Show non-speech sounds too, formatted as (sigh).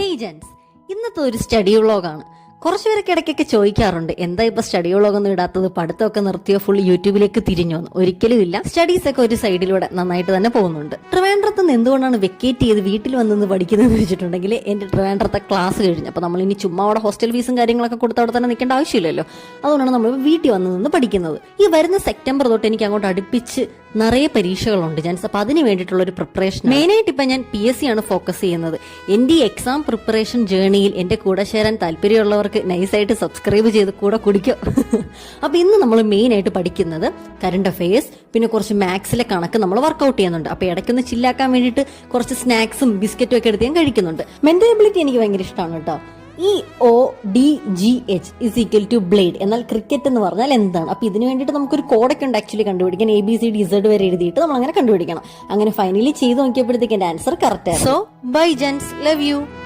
Hey gents ഇന്നത്തെ ഒരു study വ്ളോഗാണ് കുറച്ച് പേരൊക്കെ ഇടയ്ക്കൊക്കെ ചോദിക്കാറുണ്ട് എന്താ ഇപ്പൊ സ്റ്റഡി വ്ളോഗ് ഒന്നും ഇടാത്തത്? പഠിത്തമൊക്കെ നിർത്തിയോ? ഫുൾ യൂട്യൂബിലേക്ക് തിരിഞ്ഞു വന്നു ഒരിക്കലും ഇല്ല. സ്റ്റഡീസ് ഒക്കെ ഒരു സൈഡിലൂടെ നന്നായിട്ട് തന്നെ പോകുന്നുണ്ട്. ട്രിവാൻഡ്രത്ത് നിന്ന് എന്തുകൊണ്ടാണ് വെക്കേറ്റ് ചെയ്ത് വീട്ടിൽ വന്ന് പഠിക്കുന്നതെന്ന് വെച്ചിട്ടുണ്ടെങ്കിൽ എന്റെ ട്രിവാൻഡ്രത്തെ ക്ലാസ് കഴിഞ്ഞു. അപ്പൊ നമ്മൾ ഇനി ചുമ്മാ അവിടെ ഹോസ്റ്റൽ ഫീസും കാര്യങ്ങളൊക്കെ കൊടുത്ത് അവിടെ തന്നെ നിൽക്കേണ്ട ആവശ്യമില്ലല്ലോ. അതുകൊണ്ടാണ് നമ്മൾ വീട്ടിൽ വന്ന് നിന്ന് പഠിക്കുന്നത്. ഈ വരുന്ന സെപ്റ്റംബർ തൊട്ട് എനിക്ക് അങ്ങോട്ട് അടുപ്പിച്ച് നിറയെ പരീക്ഷകളുണ്ട്. ഞാൻ അപ്പൊ അതിന് വേണ്ടിയിട്ടുള്ള ഒരു പ്രിപ്പറേഷൻ മെയിനായിട്ട് ഇപ്പൊ ഞാൻ പി എസ് സി ആണ് ഫോക്കസ് ചെയ്യുന്നത്. എന്റെ ഈ എക്സാം പ്രിപ്പറേഷൻ ജേണിയിൽ എന്റെ കൂടെ ചേരാൻ താല്പര്യമുള്ളവർക്ക് നൈസായിട്ട് സബ്സ്ക്രൈബ് ചെയ്ത് കൂടെ കുടിക്കും. (laughs) അപ്പൊ ഇന്ന് നമ്മൾ മെയിൻ ആയിട്ട് പഠിക്കുന്നത് കറണ്ട് അഫയേഴ്സ് പിന്നെ കുറച്ച് മാത്സിലെ കണക്ക് നമ്മൾ വർക്കൗട്ട് ചെയ്യുന്നുണ്ട്. അപ്പൊ ഇടയ്ക്കൊന്ന് ചില്ലാക്കാൻ വേണ്ടിയിട്ട് കുറച്ച് സ്നാക്സും ബിസ്ക്കറ്റും ഒക്കെ എടുത്ത് ഞാൻ കഴിക്കുന്നുണ്ട്. മെന്റൽ എബിലിറ്റി എനിക്ക് ഭയങ്കര ഇഷ്ടമാണ് കേട്ടോ. E O D G H is equal to blade എന്നാൽ ക്രിക്കറ്റ് എന്ന് പറഞ്ഞാൽ എന്താണ്? അപ്പൊ ഇതിന് വേണ്ടിയിട്ട് നമുക്കൊരു കോഡൊക്കെ ഉണ്ട് ആക്ച്വലി കണ്ടുപിടിക്കാൻ. A B C D Z വരെ എഴുതിയിട്ട് നമ്മൾ അങ്ങനെ കണ്ടുപിടിക്കണം. അങ്ങനെ ഫൈനലി ചെയ്ത് നോക്കിയപ്പോഴത്തേക്ക് എന്റെ answer correct so bye gents love you